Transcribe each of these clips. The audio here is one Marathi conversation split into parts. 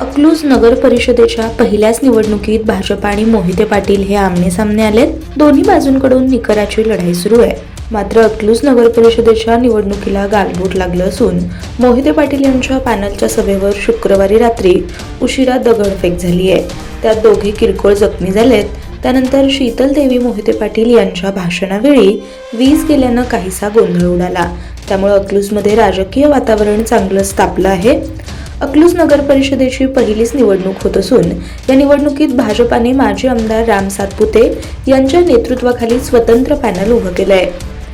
अकलूज नगर परिषदेच्या पहिल्याच निवडणुकीत भाजप आणि मोहिते पाटील हे आमने सामने आलेत. दोन्ही बाजूंकडून निकराची लढाई सुरू आहे. मात्र अकलूज नगर परिषदेच्या निवडणुकीला गालबोट लागलं असून मोहिते पाटील यांच्या पॅनलच्या सभेवर शुक्रवारी रात्री उशिरा दगडफेक झाली आहे. त्यात दोघे किरकोळ जखमी झालेत. त्यानंतर शीतल देवी मोहिते पाटील यांच्या भाषणावेळी वीज गेल्यानं काहीसा गोंधळ उडाला. त्यामुळे अकलूजमध्ये राजकीय वातावरण चांगलंच तापलं आहे. अकलूज नगर परिषदेची पहिलीच निवडणूक होत असून या निवडणुकीत भाजपाने माजी आमदार राम सातपुते यांच्या नेतृत्वाखाली स्वतंत्र पॅनल उभं केलंय.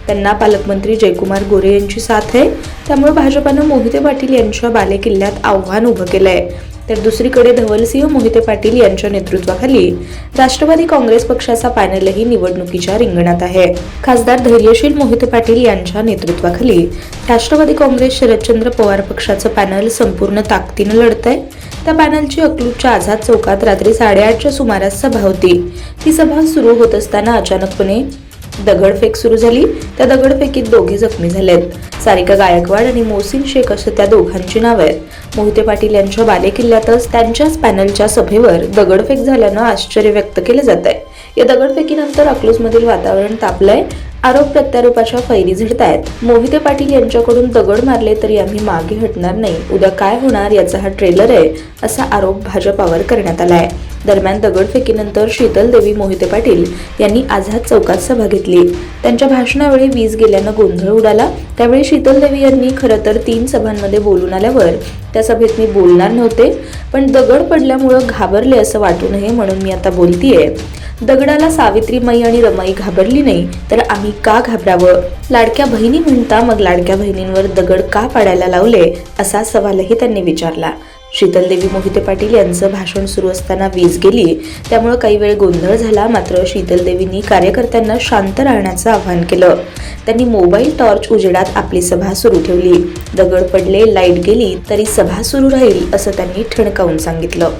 त्यांना पालकमंत्री जयकुमार गोरे यांची साथ आहे. त्यामुळे भाजपानं मोहिते पाटील यांच्या बालेकिल्ल्यात आव्हान उभं केलंय. तर दुसरीकडे धवलसिंह मोहिते पाटील यांच्या नेतृत्वाखाली राष्ट्रवादी काँग्रेस पक्षाचा पॅनलही निवडणुकीच्या रिंगणात आहे. खासदार धैर्यशील मोहिते पाटील यांच्या नेतृत्वाखाली राष्ट्रवादी काँग्रेस शरदचंद्र पवार पक्षाचं पॅनल संपूर्ण ताकदीनं लढत आहे त्या पॅनलची अकलूजच्या आझाद चौकात रात्री साडेआठच्या सुमारास सभा होती. ही सभा सुरू होत असताना अचानकपणे दगडफेक सुरू झाली. त्या दगडफेकीत दोघे जखमी झालेत. सारिका गायकवाड आणि मोहसिन शेख असं त्या दोघांची नावं आहेत. मोहिते पाटील यांच्या बालेकिल्ल्यातच त्यांच्याच पॅनलच्या सभेवर दगडफेक झाल्यानं आश्चर्य व्यक्त केलं जात आहे. या दगडफेकीनंतर अकलूजमधील वातावरण तापलंय. आरोप प्रत्यारोपाच्या फैरी झडतायत. मोहिते पाटील यांच्याकडून दगड मारले तरी आम्ही मागे हटणार नाही. उद्या काय होणार याचा हा ट्रेलर आहे असा आरोप भाजपावर करण्यात आला आहे दरम्यान दगडफेकीनंतर शीतल देवी मोहिते पाटील यांनी आझाद चौकात सभा घेतली. त्यांच्या भाषणावेळी वीज गेल्यानं गोंधळ उडाला. त्यावेळी शीतल देवी यांनी खरं तर तीन सभांमध्ये बोलून आल्यावर त्या सभेत मी बोलणार नव्हते पण दगड पडल्यामुळं घाबरले असं वाटू नये म्हणून मी आता बोलतीये. दगडाला सावित्रीमाई आणि रमाई घाबरली नाही तर आम्ही का घाबरावं? लाडक्या बहिणी म्हणता मग लाडक्या बहिणींवर दगड का पाडायला लावले? असा सवालही त्यांनी विचारला. शीतलदेवी मोहिते पाटील यांचं भाषण सुरू असताना वीज गेली. त्यामुळे काही वेळ गोंधळ झाला मात्र शीतलदेवींनी कार्यकर्त्यांना शांत राहण्याचं आवाहन केलं. त्यांनी मोबाईल टॉर्च उजेडात आपली सभा सुरू ठेवली. दगड पडले लाइट गेली तरी सभा सुरू राहील असं त्यांनी ठणकावून सांगितलं.